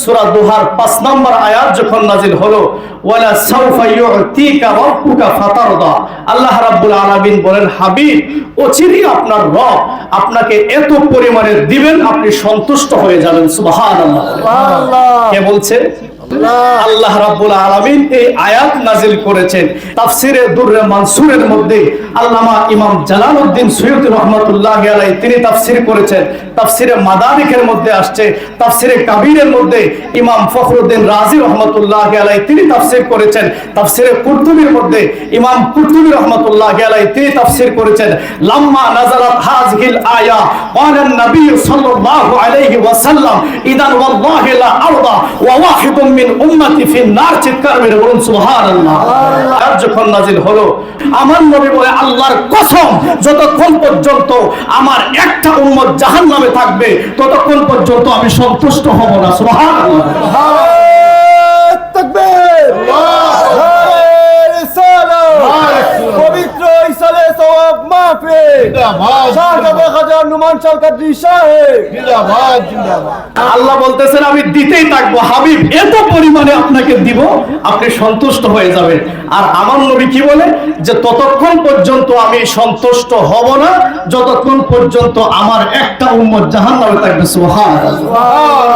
সূরা দুহার পাঁচ নম্বর আয়াত যখন নাজিল হলো ওয়ালা সাউফা ইউতিকা রাব্বুকা ফাতারদা। আল্লাহ রাব্বুল আলামিন বলেন হাবিব অচিরই আপনার রব আপনাকে এত পরিমাণে দিবেন আপনি সন্তুষ্ট হয়ে যাবেন। সুবহানাল্লাহ। কে বলছে? আল্লাহ রাব্বুল আলামিন এই আয়াত নাজিল করেছেন। তাফসিরে দুররে মানসুরের মধ্যে আল্লামা ইমাম জালালউদ্দিন সুয়ুতি রাহমাতুল্লাহি আলাইহি তিনি তাফসির করেছেন। তাফসিরে মাদানিকের মধ্যে আসছে, তাফসিরে কাবীরের মধ্যে ইমাম ফখরুদ্দিন রাজি রাহমাতুল্লাহি আলাইহি তিনি তাফসির করেছেন। তাফসিরে কুরতুবীর মধ্যে ইমাম কুরতুবী রাহমাতুল্লাহি আলাইহি তিনি তাফসির করেছেন। লাম্মা নাজালাত হাযিহিল আয়া, ক্বালা নবী সাল্লাল্লাহু আলাইহি ওয়াসাল্লাম, ইদান ওয়াল্লাহি লা যখন হলো আমার আল্লাহর কসম যতক্ষণ পর্যন্ত আমার একটা থাকবে ততক্ষণ পর্যন্ত আমি সন্তুষ্ট হব না সুবহানাল্লাহ। মাহফিল শাহজাদ খাজা নুমান সরকার সাহেব। আল্লাহ বলতেছেন আমি দিতেই থাকব। হাবিব এত পরিমাণে আপনাকে দিব আপনি সন্তুষ্ট হয়ে যাবেন। আর আমার নবী কি বলে? যে ততক্ষণ পর্যন্ত আমি সন্তুষ্ট হব না যতক্ষণ পর্যন্ত আমার একটা উম্মত জাহান্নামে থাকবে। সুবহানাল্লাহ।